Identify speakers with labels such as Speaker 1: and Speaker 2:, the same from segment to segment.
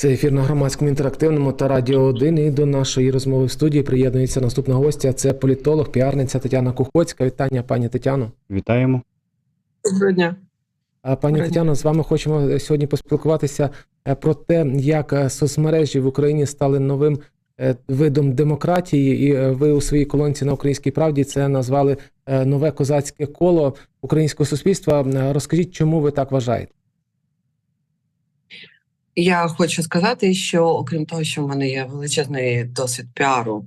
Speaker 1: Це ефір на громадському інтерактивному та радіо 1. І до нашої розмови в студії приєднується наступна гостя. Це політолог, піарниця Тетяна Кухоцька. Вітання, пані Тетяно.
Speaker 2: Вітаємо.
Speaker 3: Доброго дня.
Speaker 1: А, Пані
Speaker 3: Доброго
Speaker 1: Тетяно, з вами хочемо сьогодні поспілкуватися е, про те, як е, соцмережі в Україні стали новим е, видом демократії, і ви у своїй колонці на українській правді це назвали нове козацьке коло українського суспільства. Розкажіть, чому ви так вважаєте?
Speaker 3: Я хочу сказати, що окрім того, що в мене є величезний досвід піару,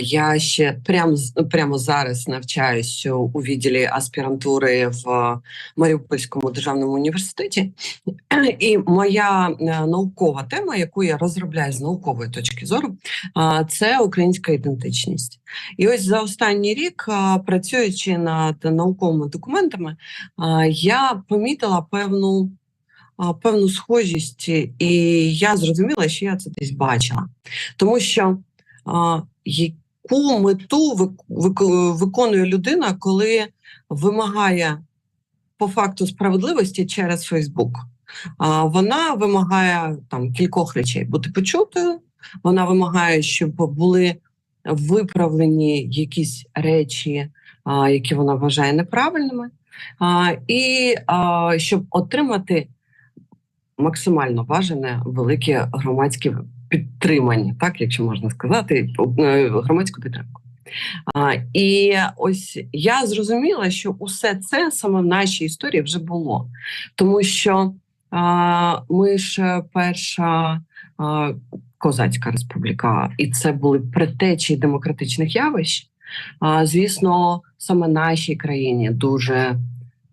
Speaker 3: я ще прямо прямо зараз навчаюсь у відділі аспірантури в Маріупольському державному університеті. І моя е, наукова тема, яку я розробляю з наукової точки зору, це українська ідентичність. І ось за останній рік, працюючи над науковими документами, я помітила певну певну схожість, і я зрозуміла, що я це десь бачила. Тому що яку мету вик- вик- виконує людина, коли вимагає по факту справедливості через Фейсбук? Вона вимагає там кількох речей: бути почутою, вона вимагає, щоб були виправлені якісь речі, які вона вважає неправильними, і щоб отримати максимально бажане велике громадське підтримання, так якщо можна сказати, е, громадську підтримку. А, і ось я зрозуміла, що усе це саме в нашій історії вже було, тому що а, ми ж перша а, козацька республіка, і це були предтечі демократичних явищ. А, звісно, саме нашій країні дуже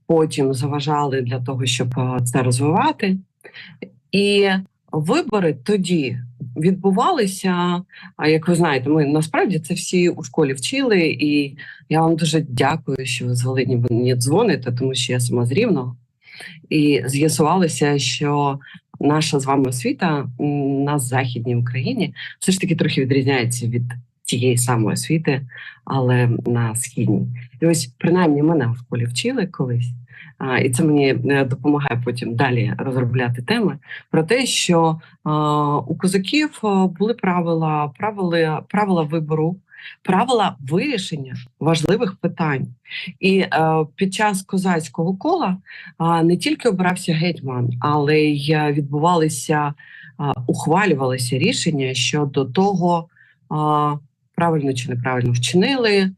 Speaker 3: потім заважали для того, щоб це розвивати. І вибори тоді відбувалися. А як ви знаєте, ми насправді це всі у школі вчили, і я вам дуже дякую, що ви з Волині мені дзвоните, тому що я сама з Рівного. І з'ясувалося, що наша з вами освіта на Західній Україні все ж таки трохи відрізняється від тієї самої освіти, але на східній. І ось принаймні мене в школі вчили колись. І це мені е, допомагає потім далі розробляти теми про те, що у козаків були правила, правила, правила вибору, правила вирішення важливих питань. І е, під час козацького кола а, не тільки обирався гетьман, але й е, відбувалися, а, ухвалювалися рішення щодо того. А, Правильно чи неправильно вчинили,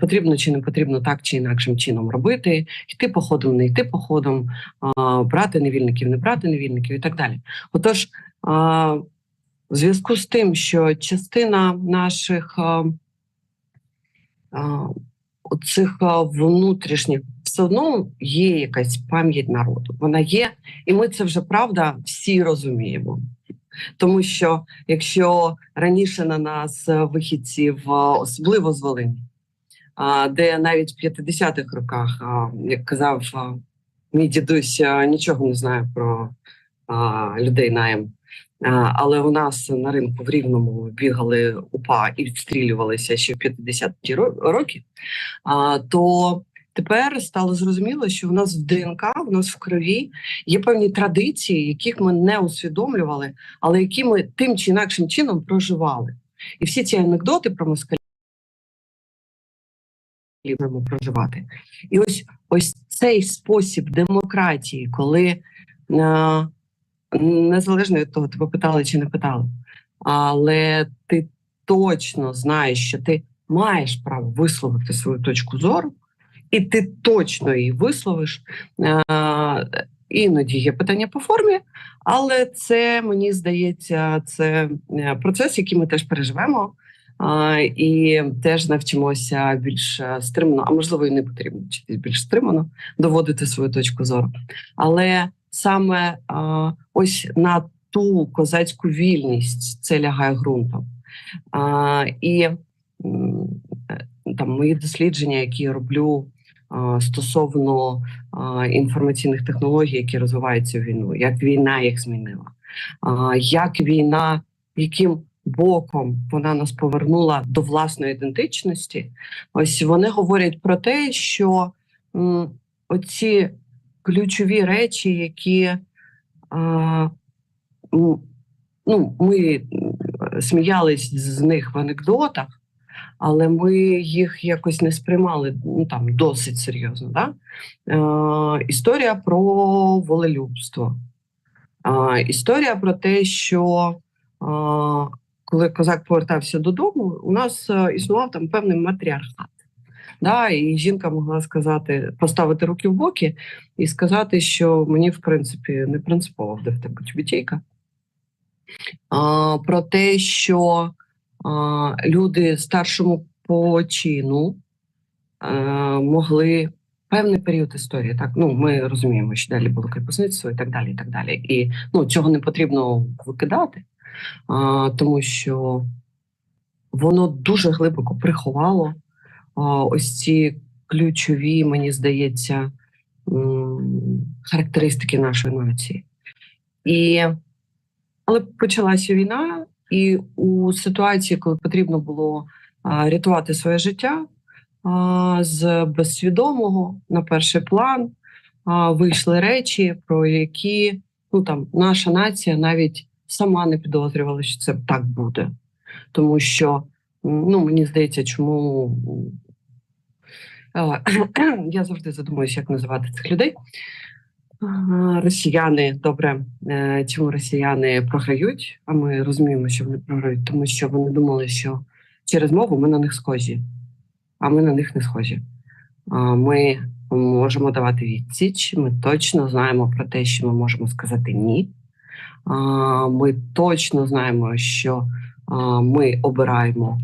Speaker 3: потрібно чи не потрібно так чи інакшим чином робити, йти походом, не йти походом, брати невільників, не брати невільників і так далі. Отож, в зв'язку з тим, що частина наших а, а, цих внутрішніх все одно є якась пам'ять народу. Вона є, і ми це вже правда всі розуміємо. Тому що якщо раніше на нас е, вихідців, особливо з Волині, де навіть в 50-х роках, як казав мій дідусь, нічого не знає про людей наєм. Але у нас на ринку в Рівному бігали УПА і відстрілювалися ще в 50-ті роки, то тепер стало зрозуміло, що у нас в ДНК, у нас в крові є певні традиції, яких ми не усвідомлювали, але які ми тим чи інакшим чином проживали. І всі ці анекдоти про москалів будемо проживати. І ось ось цей спосіб демократії, коли е, незалежно від того, тебе питали чи не питали, але ти точно знаєш, що ти маєш право висловити свою точку зору, і ти точно її висловиш. Е, Іноді є питання по формі, але це мені здається, це е, процес, який ми теж переживемо. І теж навчимося більш е, стримано, а можливо, і не потрібно вчитись більш стримано доводити свою точку зору. Але саме ось на ту козацьку вільність це лягає ґрунтом. І там мої дослідження, які я роблю стосовно інформаційних технологій, які розвиваються в війну, як війна їх змінила, як війна, яким боком вона нас повернула до власної ідентичності. Ось вони говорять про те, що оці ключові речі, які ну, ми сміялись з них в анекдотах, але ми їх якось не сприймали ну, там, досить серйозно. Да? Е, історія про волелюбство. Е, історія про те, що е, коли козак повертався додому, у нас е, існував там певний матріархат. Да, і жінка могла сказати, поставити руки в боки і сказати, що мені, в принципі, не принципово, де в тебе тюбітейка. А, про те, що люди старшому по чину могли певний період історії. Так, ну ми розуміємо, що далі було кріпосництво і так далі. І так далі. І ну, цього не потрібно викидати, тому що воно дуже глибоко приховало ось ці ключові, мені здається, характеристики нашої нації. І, але почалася війна, і у ситуації, коли потрібно було рятувати своє життя, з безсвідомого на перший план вийшли речі, про які ну, там, наша нація навіть сама не підозрювала, що це так буде. Тому що ну, мені здається, чому я завжди задумуюся, як називати цих людей. Росіяни, добре, е, чому росіяни програють? А ми розуміємо, що вони програють, тому що вони думали, що через мову ми на них схожі, а ми на них не схожі. Ми можемо давати відсіч, ми точно знаємо про те, що ми можемо сказати ні. Ми точно знаємо, що ми обираємо.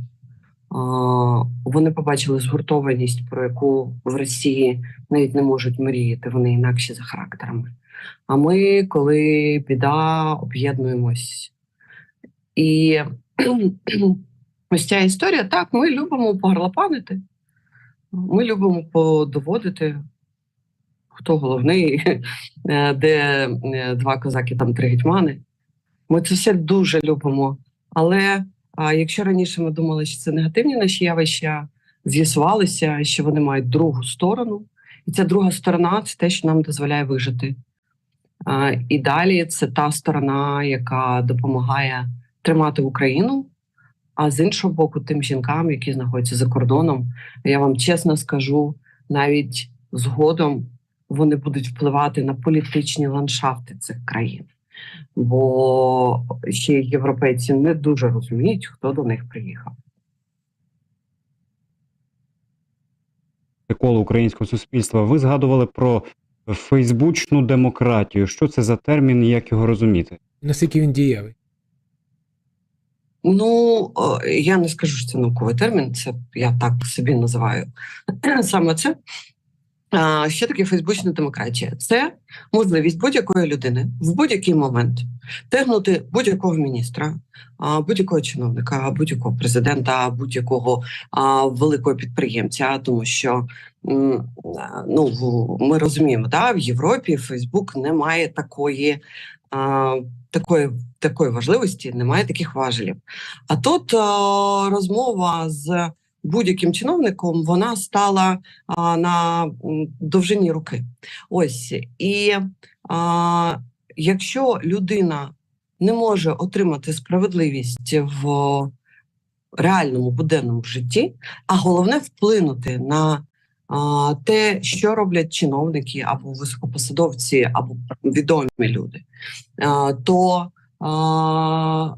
Speaker 3: Вони побачили згуртованість, про яку в Росії навіть не можуть мріяти, вони інакші за характерами. А ми, коли біда, об'єднуємось. І ось ця історія, так, ми любимо погарлопанити, ми любимо подоводити, хто головний, е, де е, два козаки, там три гетьмани. Ми це все дуже любимо. Але а, якщо раніше ми думали, що це негативні наші явища, з'ясувалося, що вони мають другу сторону, і ця друга сторона це те, що нам дозволяє вижити. А, і далі це та сторона, яка допомагає тримати Україну. А з іншого боку, тим жінкам, які знаходяться за кордоном, я вам чесно скажу, навіть згодом вони будуть впливати на політичні ландшафти цих країн. Бо ще європейці не дуже розуміють, хто до них приїхав.
Speaker 2: коло українського суспільства. Ви згадували про фейсбучну демократію. Що це за термін і як його розуміти?
Speaker 1: Наскільки він дієвий?
Speaker 3: Ну, я не скажу, що це науковий термін, це я так собі називаю саме це. Що таке фейсбучна демократія? Це можливість будь-якої людини в будь-який момент тегнути будь-якого міністра, будь-якого чиновника, будь-якого президента, будь-якого великого підприємця, тому що ну, ми розуміємо, да, в Європі Фейсбук не має такої, такої, такої важливості, немає таких важелів. А тут розмова з будь-яким чиновником вона стала а, на довжині руки. Ось і а, якщо людина не може отримати справедливість в реальному буденному житті, а головне вплинути на а, те, що роблять чиновники або високопосадовці, або відомі люди, а, то а,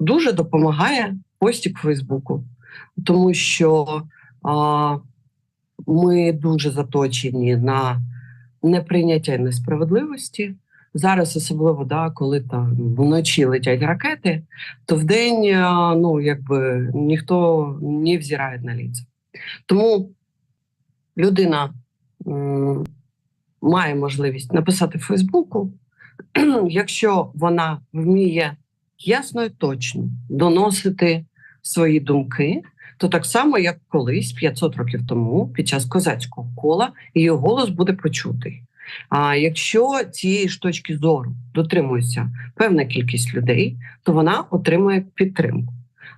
Speaker 3: дуже допомагає постік Фейсбуку, тому що а, ми дуже заточені на неприйняття несправедливості. Зараз, особливо, да, коли там вночі летять ракети, то вдень а, ну, якби ніхто не взирає на ліце. Тому людина м, має можливість написати в Фейсбуку, якщо вона вміє ясно і точно доносити свої думки, то так само, як колись, 500 років тому, під час козацького кола, її голос буде почутий. А якщо цієї ж точки зору дотримується певна кількість людей, то вона отримує підтримку.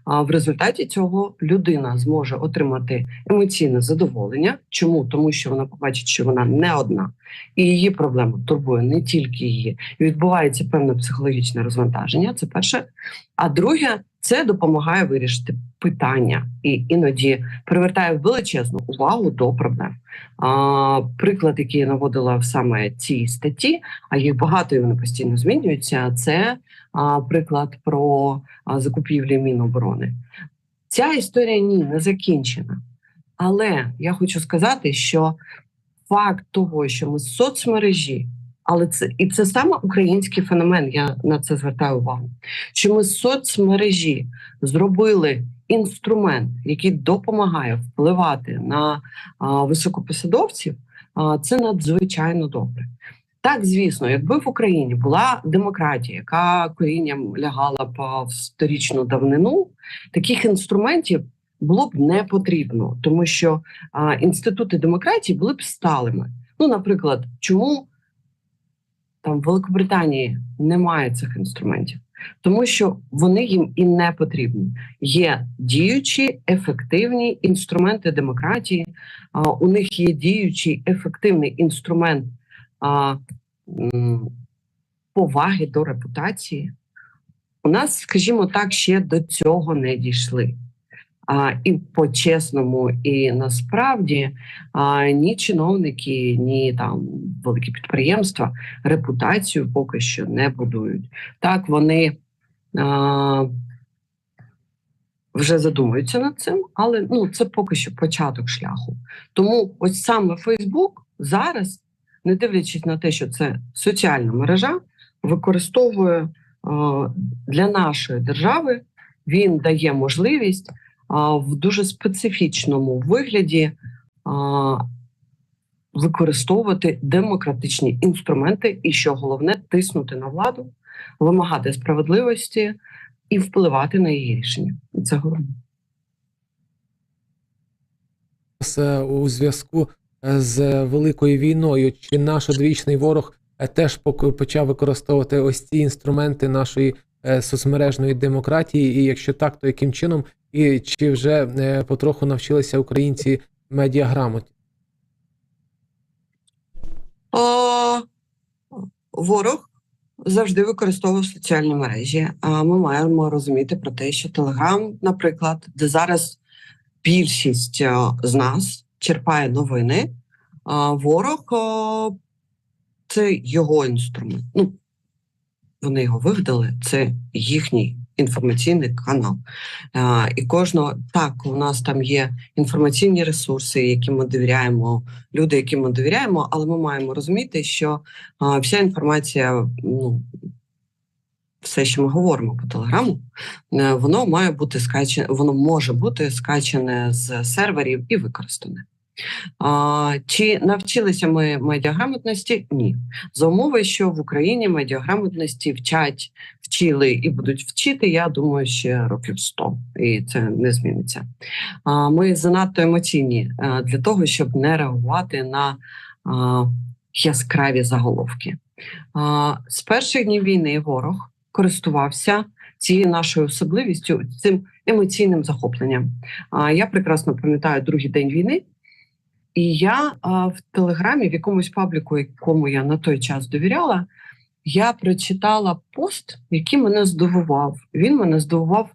Speaker 3: А в результаті цього людина зможе отримати емоційне задоволення. Чому? Тому що вона побачить, що вона не одна, і її проблема турбує не тільки її. І відбувається певне психологічне розвантаження. Це перше. А друге, це допомагає вирішити питання і іноді привертає величезну увагу до проблем. А, приклад, який я наводила в саме цій статті, а їх багато і вони постійно змінюються. Це а, приклад про закупівлі Міноборони. Ця історія ні не закінчена. Але я хочу сказати, що факт того, що ми соцмережі, але це і це саме український феномен. Я на це звертаю увагу. Що ми соцмережі зробили інструмент, який допомагає впливати на а, високопосадовців, а, це надзвичайно добре. Так, звісно, якби в Україні була демократія, яка корінням лягала в сторічну давнину, таких інструментів було б не потрібно, тому що а, інститути демократії були б сталими. Ну, наприклад, чому там в Великобританії немає цих інструментів? Тому що вони їм і не потрібні. Є діючі ефективні інструменти демократії. У них є діючий ефективний інструмент поваги до репутації. У нас, скажімо так, ще до цього не дійшли. І по-чесному, і насправді ні чиновники, ні там великі підприємства репутацію поки що не будують. Так, вони вже задумуються над цим, але ну, це поки що початок шляху. Тому ось саме Фейсбук зараз, не дивлячись на те, що це соціальна мережа, використовує для нашої держави, він дає можливість в дуже специфічному вигляді використовувати демократичні інструменти, і що головне, тиснути на владу, вимагати справедливості і впливати на її рішення. Це головне.
Speaker 1: У зв'язку е, з великою війною, чи наш одвічний ворог е, теж почав використовувати ось ці інструменти нашої е, соцмережної демократії? І якщо так, то яким чином? І чи вже е, потроху навчилися українці медіаграмоті?
Speaker 3: А, ворог завжди використовував соціальні мережі. А ми маємо розуміти про те, що Телеграм, наприклад, де зараз більшість а, з нас черпає новини, а ворог а, це його інструмент. Ну, вони його вигадали, це їхній інформаційний канал. І кожного так, у нас там є інформаційні ресурси, яким ми довіряємо, люди, яким ми довіряємо, але ми маємо розуміти, що вся інформація, ну все, що ми говоримо по телеграму, е, воно має бути скачане, воно може бути скачане з серверів і використане. А, чи навчилися ми медіаграмотності? Ні. За умови, що в Україні медіаграмотності вчать, вчили і будуть вчити, я думаю, ще років 100, і це не зміниться. А, ми занадто емоційні а, для того, щоб не реагувати на а, яскраві заголовки. А, з перших днів війни ворог користувався цією нашою особливістю, цим емоційним захопленням. А, я прекрасно пам'ятаю другий день війни. І я а, в телеграмі, в якомусь пабліку, якому я на той час довіряла, я прочитала пост, який мене здивував. Він мене здивував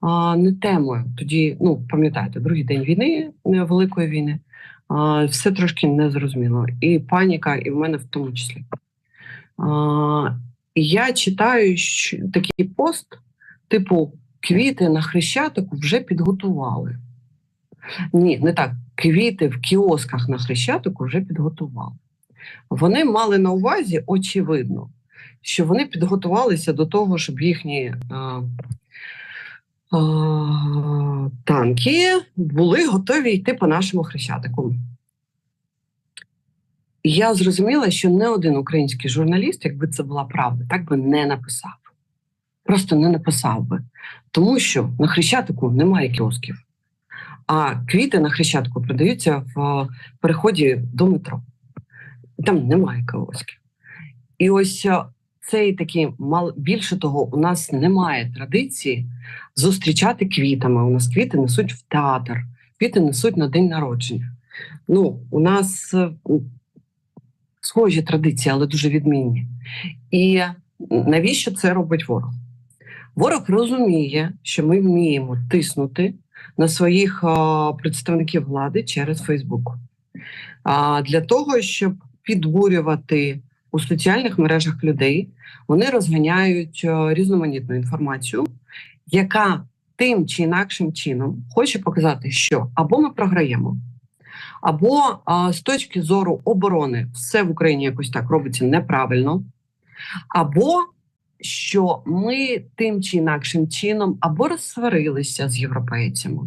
Speaker 3: а, не темою. Тоді, ну пам'ятаєте, другий день війни, великої війни, а, все трошки незрозуміло. І паніка, і в мене в тому числі. А, я читаю що, такий пост, типу, квіти на хрещатику вже підготували. Ні, не так. Квіти в кіосках на Хрещатику вже підготували. Вони мали на увазі, очевидно, що вони підготувалися до того, щоб їхні а, а, танки були готові йти по нашому Хрещатику. Я зрозуміла, що не один український журналіст, якби це була правда, так би не написав. Просто не написав би. Тому що на Хрещатику немає кіосків. А квіти на Хрещатику продаються в переході до метро. Там немає кіосків. І ось цей такий мал більше того, у нас немає традиції зустрічати квітами. У нас квіти несуть в театр, квіти несуть на день народження. Ну, у нас е, схожі традиції, але дуже відмінні. І навіщо це робить ворог? Ворог розуміє, що ми вміємо тиснути на своїх представників влади через Фейсбук. Для того, щоб підбурювати у соціальних мережах людей, вони розганяють різноманітну інформацію, яка тим чи інакшим чином хоче показати, що або ми програємо, або а, з точки зору оборони все в Україні якось так робиться неправильно, або що ми тим чи інакшим чином або розсварилися з європейцями,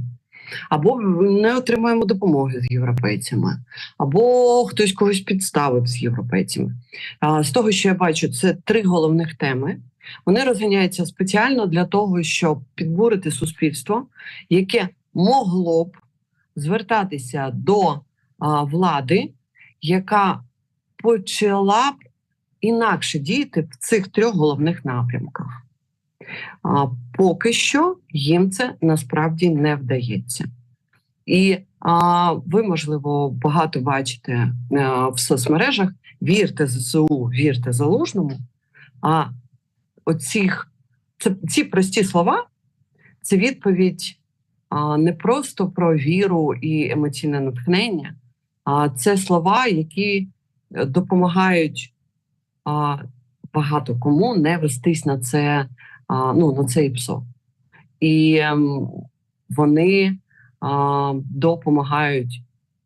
Speaker 3: або не отримуємо допомоги з європейцями, або хтось когось підставив з європейцями. З того, що я бачу, це три головних теми. Вони розганяються спеціально для того, щоб підбурити суспільство, яке могло б звертатися до влади, яка почала б інакше діяти в цих трьох головних напрямках. А, поки що їм це насправді не вдається. І а, ви, можливо, багато бачите а, в соцмережах: вірте ЗСУ, вірте залужному. А оцих, це, ці прості слова це відповідь а, не просто про віру і емоційне натхнення, а це слова, які е, допомагають багато кому не вестись на це, ну, на цей псо. І ем, вони допомагають,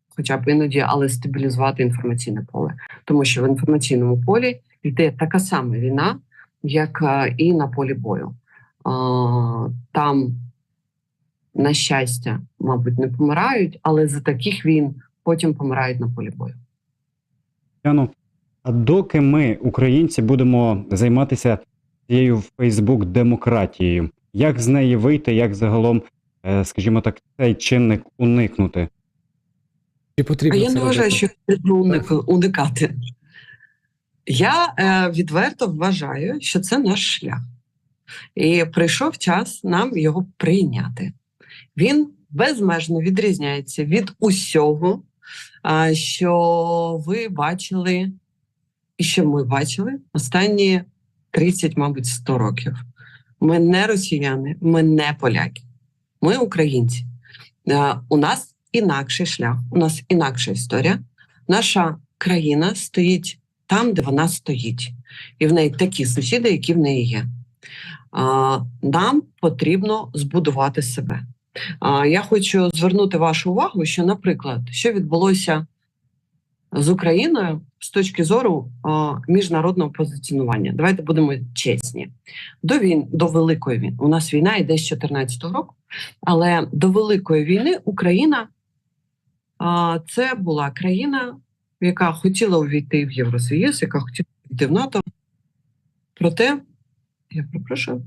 Speaker 3: хоча б іноді, але стабілізувати інформаційне поле. Тому що в інформаційному полі йде така сама війна, як е, і на полі бою. Там, на щастя, мабуть, не помирають, але за таких війн потім помирають на полі бою.
Speaker 2: Яно, а доки ми, українці, будемо займатися цією Фейсбук демократією, як з неї вийти, як загалом, е, скажімо так, цей чинник уникнути?
Speaker 1: Чи
Speaker 3: А я не вважаю, що потрібно уник- уникати. Я е, відверто вважаю, що це наш шлях. І прийшов час нам його прийняти. Він безмежно відрізняється від усього, що ви бачили, і що ми бачили останні 30, мабуть, 100 років. Ми не росіяни, ми не поляки, ми українці. Е, У нас інакший шлях, у нас інакша історія. Наша країна стоїть там, де вона стоїть, і в неї такі сусіди, які в неї є. Нам потрібно збудувати себе. Я хочу звернути вашу увагу, що, наприклад, що відбулося з Україною з точки зору а, міжнародного позиціонування. Давайте будемо чесні. До війн, до великої війни. У нас війна йде з 2014 року, але до великої війни Україна а, це була країна, яка хотіла увійти в Євросоюз, яка хотіла увійти в НАТО. Проте, я перепрошую,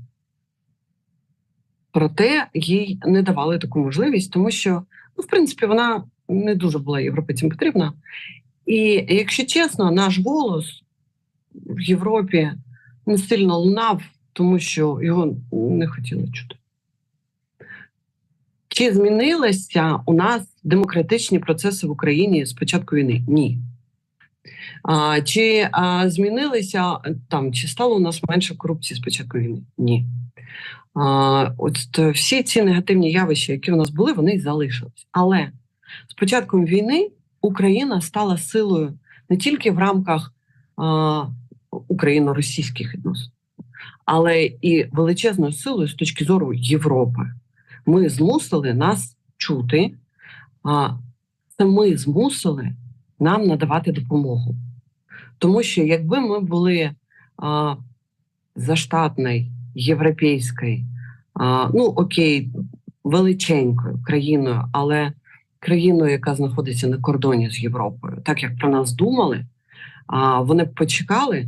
Speaker 3: проте їй не давали таку можливість, тому що, ну, в принципі, вона не дуже була європейцям потрібна. І якщо чесно, наш голос в Європі не сильно лунав, тому що його не хотіли чути. Чи змінилися у нас демократичні процеси в Україні з початку війни? Ні. А, чи а, змінилися там, чи стало у нас менше корупції з початку війни? Ні. А, от е, всі ці негативні явища, які у нас були, вони залишились. Але з початком війни Україна стала силою не тільки в рамках україно-російських відносин, але і величезною силою з точки зору Європи. Ми змусили нас чути, а це ми змусили нам надавати допомогу. Тому що якби ми були а, заштатною європейською, ну окей, величенькою країною, але країною, яка знаходиться на кордоні з Європою, так як про нас думали, а, вони почекали,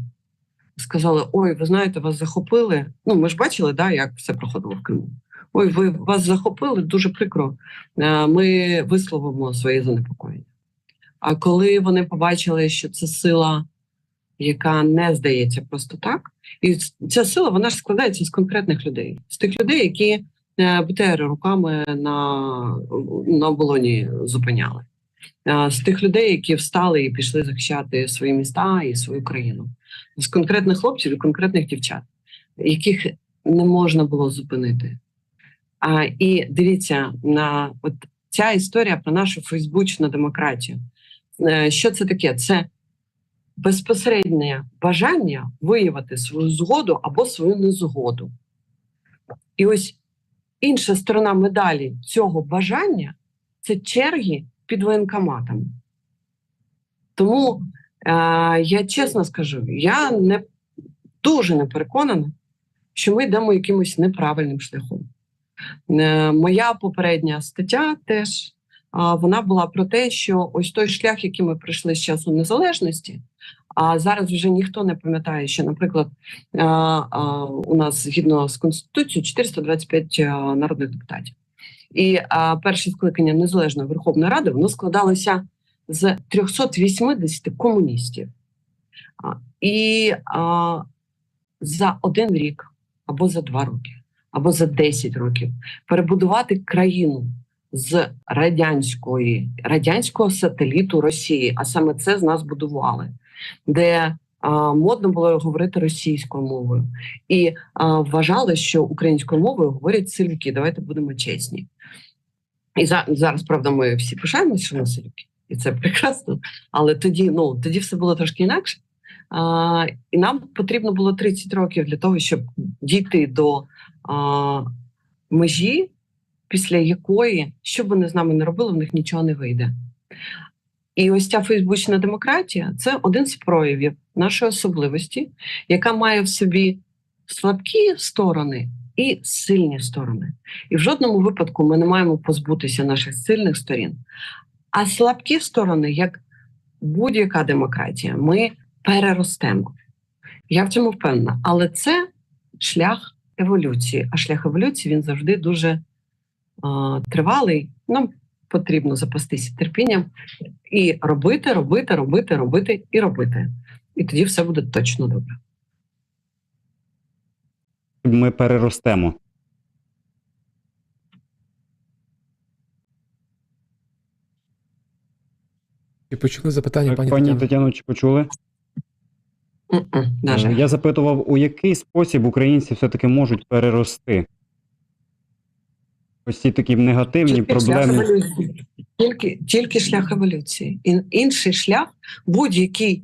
Speaker 3: сказали: Ой, ви знаєте, вас захопили. Ну, ми ж бачили, да, як все проходило в Криму. Ой, ви вас захопили дуже прикро. Е, Ми висловимо своє занепокоєння. А коли вони побачили, що це сила яка не здається просто так. І ця сила вона ж складається з конкретних людей, з тих людей, які БТР руками на, на оболоні зупиняли, Е, з тих людей, які встали і пішли захищати свої міста і свою країну, з конкретних хлопців і конкретних дівчат, яких не можна було зупинити. А, і дивіться на от ця історія про нашу фейсбучну демократію. Е, Що це таке? Це безпосереднє бажання виявити свою згоду або свою незгоду. І ось інша сторона медалі цього бажання це черги під воєнкоматами. Тому е, я чесно скажу, я не дуже не переконана, що ми йдемо якимось неправильним шляхом. Е, Моя попередня стаття теж вона була про те, що ось той шлях, який ми пройшли з часу незалежності, а зараз вже ніхто не пам'ятає, що, наприклад, а, а, у нас згідно з конституцією 425 а, народних депутатів, і перше скликання незалежної Верховної Ради воно складалося з 380 комуністів. І за один рік або за два роки, або за 10 років перебудувати країну з радянської радянського сателіту Росії, а саме це з нас будували, де модно було говорити російською мовою, і вважали, що українською мовою говорять силюки. Давайте будемо чесні. І за, зараз, правда, ми всі пишаємося, що ми силюки, і це прекрасно. Але тоді, ну тоді все було трошки інакше. А, і нам потрібно було 30 років для того, щоб дійти до а, межі, після якої, що б вони з нами не робили, в них нічого не вийде. І ось ця фейсбучна демократія це один з проявів нашої особливості, яка має в собі слабкі сторони і сильні сторони. І в жодному випадку ми не маємо позбутися наших сильних сторін. А слабкі сторони, як будь-яка демократія, ми переростемо. Я в цьому впевнена. Але це шлях еволюції. А шлях еволюції він завжди дуже е, тривалий. Нам потрібно запастися терпінням і робити, робити, робити, робити і робити. І тоді все буде точно добре.
Speaker 2: Ми переростемо.
Speaker 1: Чи почули запитання, пані,
Speaker 2: Пані
Speaker 1: Тетяно?
Speaker 2: Тетяно, чи почули? Е, Я запитував, у який спосіб українці все-таки можуть перерости? Ось ці такі негативні
Speaker 3: Тільки
Speaker 2: проблеми.
Speaker 3: Тільки, тільки шлях еволюції. І інший шлях, будь-який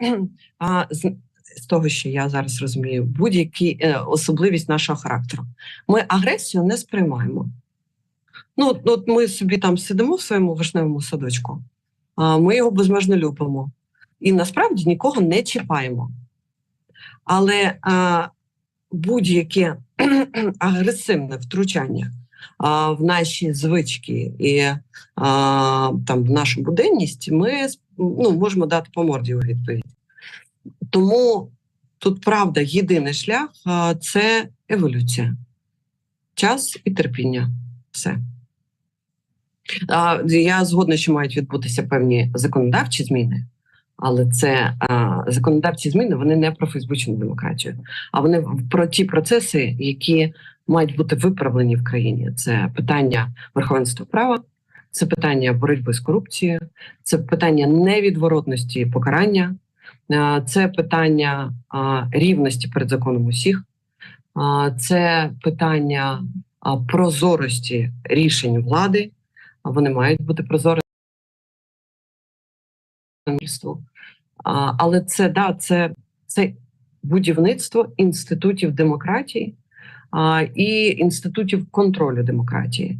Speaker 3: з, з того, що я зараз розумію, будь-який е, особливість нашого характеру. Ми агресію не сприймаємо. Ну, от, от ми собі там сидимо в своєму вишневому садочку, а ми його безмежно любимо. І насправді нікого не чіпаємо. Але а, будь-яке агресивне втручання а, в наші звички і а, там в нашу буденність, ми ну, можемо дати по морді у відповідь. Тому тут правда, єдиний шлях а, це еволюція, час і терпіння. Все. А, я згодна, що мають відбутися певні законодавчі зміни. Але це а, законодавчі зміни вони не про фейсбучну демократію, а вони про ті процеси, які мають бути виправлені в країні. Це питання верховенства права, це питання боротьби з корупцією, це питання невідворотності покарання, це питання рівності перед законом усіх, це питання прозорості рішень влади. Вони мають бути прозорі. Але це да, це, це будівництво інститутів демократії і інститутів контролю демократії,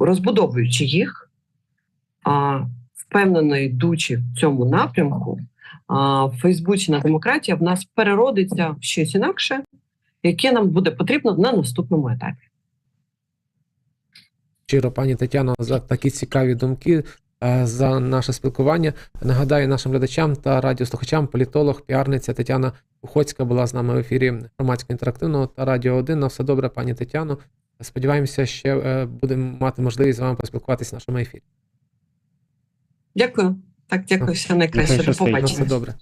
Speaker 3: розбудовуючи їх, впевнено йдучи в цьому напрямку, фейсбучна демократія в нас переродиться в щось інакше, яке нам буде потрібно на наступному етапі.
Speaker 1: щиро, пані Тетяно, за такі цікаві думки, е, за наше спілкування. Нагадаю нашим глядачам та радіослухачам, політолог, піарниця Тетяна Уходська була з нами в ефірі громадського інтерактивного та Радіо 1. На все добре, пані Тетяно. Сподіваємося, ще е, будемо мати можливість з вами поспілкуватися в нашому ефірі.
Speaker 3: Дякую. Так, дякую, все найкраще. До побачення.
Speaker 1: все добре.